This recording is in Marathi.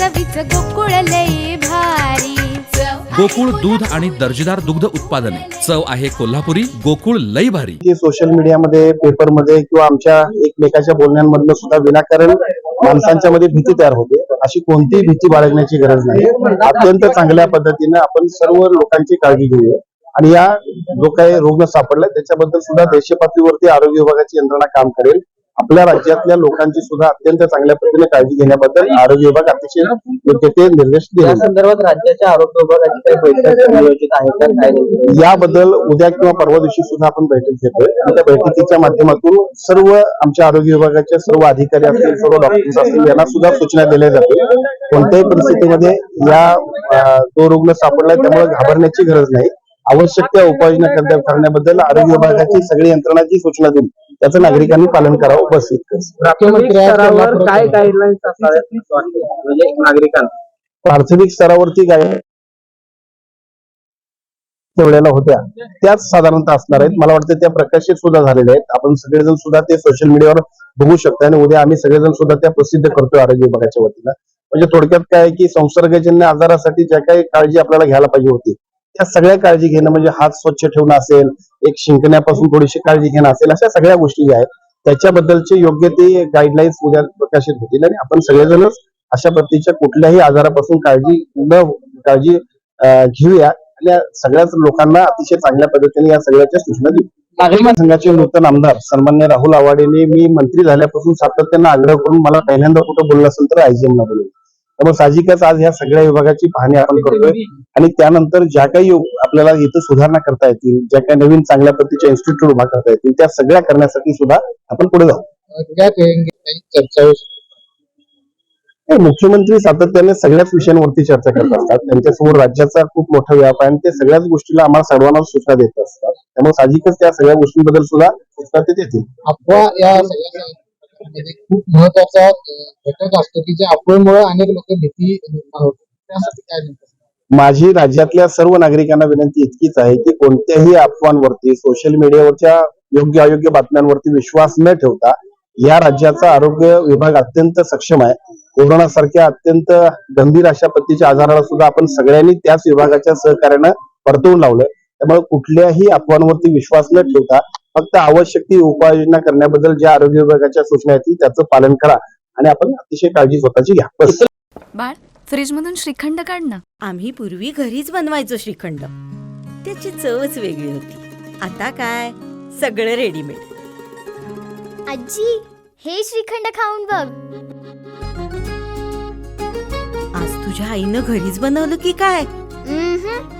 चवीच गोकुळ लई भारी. गोकुळ दूध आणि दर्जेदार दुग्ध उत्पादने. चव आहे कोल्हापुरी गोकुळ लई भारी. सोशल मीडियामध्ये पेपरमध्ये किंवा आमच्या एकमेकाच्या बोलण्यांमधनं सुद्धा विनाकारण माणसांच्या मध्ये भीती तयार होते. अशी कोणतीही भीती बाळगण्याची गरज नाही. अत्यंत चांगल्या पद्धतीने आपण सर्व लोकांची काळजी घेऊया. आणि या जो काही रुग्ण सापडलाय त्याच्याबद्दल सुद्धा देश पातळीवरती आरोग्य विभागाची यंत्रणा काम करेल. आपल्या राज्यातल्या लोकांची सुद्धा अत्यंत चांगल्या पद्धतीने काळजी घेण्याबद्दल आरोग्य विभाग अतिशय योग्य ते निर्देश या दिले संदर्भात राज्याच्या आरोग्य विभागाची काही बैठक नियोजित आहे का? काय याबद्दल उद्या किंवा परवा दिवशी सुद्धा आपण बैठक घेतोय. आणि त्या बैठकीच्या माध्यमातून सर्व आमच्या आरोग्य विभागाचे सर्व अधिकारी असतील सर्व डॉक्टर्स असतील यांना सुद्धा सूचना दिल्या जातील. कोणत्याही परिस्थितीमध्ये या तो रुग्ण सापडलाय त्यामुळे घाबरण्याची गरज नाही. आवश्यक त्या उपाययोजना करण्या- करण्याबद्दल आरोग्य विभागाची सगळी यंत्रणा जी सूचना देईल. त्याचं नागरिकांनी पालन करावं बस इतकंच प्राथमिक स्तरावर काय गाईडलाईन्स असाव्यात? म्हणजे नागरिकांना. प्राथमिक स्तरावरती काय वेळेला होत्या. त्याच साधारणतः असणार आहेत. मला वाटतं त्या प्रकाशित सुद्धा झालेल्या आहेत. आपण सगळेजण सुद्धा ते सोशल मीडियावर बघू शकता आणि उद्या आम्ही सगळेजण सुद्धा त्या प्रसिद्ध करतोय आरोग्य विभागाच्या वतीनं. म्हणजे थोडक्यात काय आहे की संसर्गजन्य आजारासाठी ज्या काही काळजी आपल्याला घ्यायला पाहिजे होती त्या सगळ्या काळजी घेणं म्हणजे हात स्वच्छ ठेवणं असेल एक शिंकण्यापासून थोडीशी काळजी घेणं असेल अशा सगळ्या गोष्टी ज्या आहेत त्याच्याबद्दलचे योग्य ते गाईडलाईन्स उद्या प्रकाशित होतील आणि आपण सगळेजणच अशा प्रतीच्या कुठल्याही आजारापासून काळजी न काळजी घेऊया. आणि सगळ्याच लोकांना अतिशय चांगल्या पद्धतीने या सगळ्याच्या सूचना देऊ. नागरिक संघाचे नूतन आमदार सन्मान्य राहुल आवाडेने मी मंत्री झाल्यापासून सातत्यानं आग्रह करून मला पहिल्यांदा कुठं बोललं असेल तर आयजीएम ला बोलवलं. त्यामुळे साहजिकच आज ह्या सगळ्या विभागाची पाहणी आपण करतोय. आणि त्यानंतर ज्या काही आपल्याला इथं सुधारणा करता येतील ज्या काही नवीन चांगल्या पद्धतीच्या इन्स्टिट्यूट उभा करता येतील त्या सगळ्या करण्यासाठी सुद्धा आपण पुढे जाऊ. चर्चा मुख्यमंत्री सातत्याने सगळ्याच विषयांवरती चर्चा करत असतात. त्यांच्यासमोर राज्याचा खूप मोठा व्याप आहे आणि ते सगळ्याच गोष्टीला आम्हाला सर्वांना सूचना देत असतात. त्यामुळे साहजिकच त्या सगळ्या गोष्टींबद्दल सुद्धा सूचना ते देतील. म्हणजे खूप महत्त्वाचा घटक असतो की जे अफवेमुळे अनेक लोक भीती निर्माण होते त्यासाठी काय माझी राज्यातल्या सर्व नागरिकांना विनंती इतकीच आहे की कोणत्याही अफवांवरती सोशल मीडियावरच्या योग्य अयोग्य बातम्यांवरती विश्वास न ठेवता या राज्याचा आरोग्य विभाग अत्यंत सक्षम आहे. कोरोना सारख्या अत्यंत गंभीर अशा पद्धतीच्या आजाराला सुद्धा आपण सगळ्यांनी त्याच विभागाच्या सहकार्यानं परतवून लावलं त्यामुळे कुठल्याही अफवांवरती विश्वास न ठेवता फक्त आवश्यक ती उपाययोजना करण्याबद्दल ज्या आरोग्य विभागाच्या सूचना येतील त्याचं पालन करा. आणि आपण अतिशय काळजी स्वतःची घ्या. बस. बाळ फ्रीज मधून श्रीखंड काढ ना. आम्ही पूर्वी घरीच बनवायचो श्रीखंड. त्याची चवच वेगळी होती. आता काय? सगळं रेडीमेड आजी हे श्रीखंड खाऊन बघ. आज तुझ्या आईनं घरीच बनवलं की काय? उम्हम.